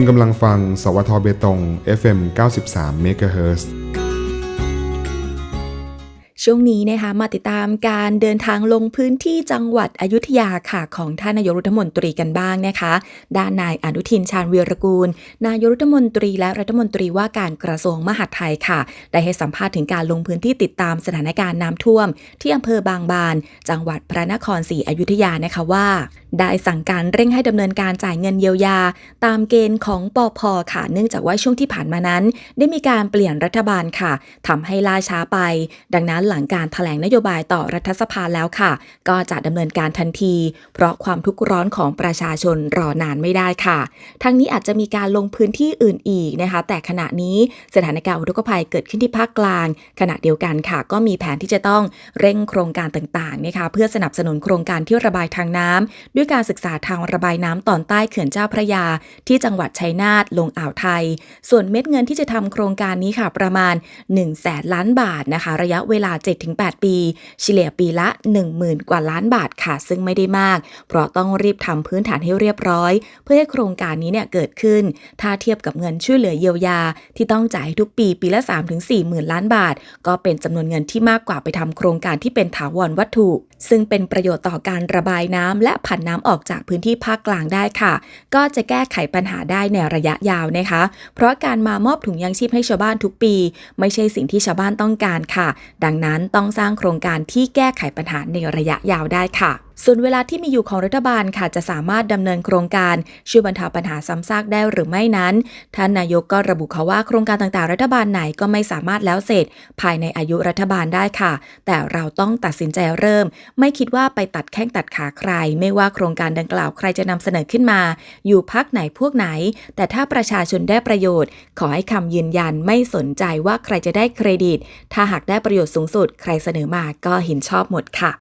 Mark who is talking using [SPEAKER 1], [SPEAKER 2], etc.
[SPEAKER 1] คุณกำลังฟัง สวทเบตง FM 93 MHz
[SPEAKER 2] ช่วงนี้นะคะมาติดตามการเดินทางลงพื้นที่จังหวัดอยุธยาค่ะของท่านนายกรัฐมนตรีกันบ้างนะคะ ด้านนายอนุทินชาญวีรกูล นายกรัฐมนตรีและรัฐมนตรีว่าการกระทรวงมหาดไทยค่ะ ได้ให้สัมภาษณ์ถึงการลงพื้นที่ติดตามสถานการณ์น้ำท่วม ที่อำเภอบางบาน จังหวัดพระนครศรีอยุธยานะคะว่าได้สั่งการเร่งให้ดำเนินการจ่ายเงินเยียวยา ตามเกณฑ์ของปอพค่ะ เนื่องจากว่าช่วงที่ผ่านมานั้น ได้มีการเปลี่ยนรัฐบาลค่ะทำให้ล่าช้าไป ดังนั้นหลังการถแถลงนโยบายต่อรัฐสภาแล้วค่ะ ก็จะดำเนินการทันที เพราะความทุกข์ร้อนของประชาชนรอนานไม่ได้ค่ะ ทั้งนี้อาจจะมีการลงพื้นที่อื่นอีกนะคะ แต่ขณะนี้สถานการณ์อุทกภัยเกิดขึ้นที่ภาคกลาง ขณะเดียวกันค่ะ ก็มีแผนที่จะต้องเร่งโครงการต่างๆนะคะเพื่อสนับสนุนโครงการที่ระบายทางน้ำด้วยการศึกษาทางระบายน้ำตอนใต้เขื่อนเจ้าพระยา ที่จังหวัดชัยนาทลงอ่าวไทย ส่วนเม็ดเงินที่จะทำโครงการนี้ค่ะประมาณ1แสนล้านบาทนะคะ ระยะเวลา 7-8 ปีเฉลี่ยปีละ 10,000 กว่าล้านบาทค่ะ ซึ่งไม่ได้มาก เพราะต้องรีบทำพื้นฐานให้เรียบร้อย เพื่อให้โครงการนี้เนี่ยเกิดขึ้น ถ้าเทียบกับเงินช่วยเหลือเยียวยา ที่ต้องจ่ายทุกปีปีละ 3-4หมื่นล้านบาท ก็เป็นจำนวนเงินที่มากกว่าไปทำโครงการที่เป็นถาวรวัตถุ ซึ่งเป็นประโยชน์ต่อการระบายน้ำและผันน้ำออกจากพื้นที่ภาคกลางได้ค่ะ ก็จะแก้ไขปัญหาได้ในระยะยาวนะคะ เพราะการมามอบถุงยางชีพให้ชาวบ้านทุกปี ไม่ใช่สิ่งที่ชาวบ้านต้องการค่ะ ดังนั้นต้องสร้างโครงการที่แก้ไขปัญหาในระยะยาวได้ค่ะ ส่วนเวลาที่มีอยู่ของรัฐบาลค่ะจะสามารถดำเนินโครงการช่วยบรรเทาปัญหาซ้ำซากได้หรือไม่นั้น ท่านนายกก็ระบุเขาว่าโครงการต่างๆ รัฐบาลไหนก็ไม่สามารถแล้วเสร็จ ภายในอายุรัฐบาลได้ค่ะ แต่เราต้องตัดสินใจเริ่ม ไม่คิดว่าไปตัดแข้งตัดขาใคร ไม่ว่าโครงการดังกล่าวใครจะนำเสนอขึ้นมา อยู่พักไหนพวกไหน แต่ถ้าประชาชนได้ประโยชน์ ขอให้คำยืนยันไม่สนใจว่าใครจะได้เครดิต ถ้าหากได้ประโยชน์สูงสุด ใครเสนอมาก็เห็นชอบหมดค่ะ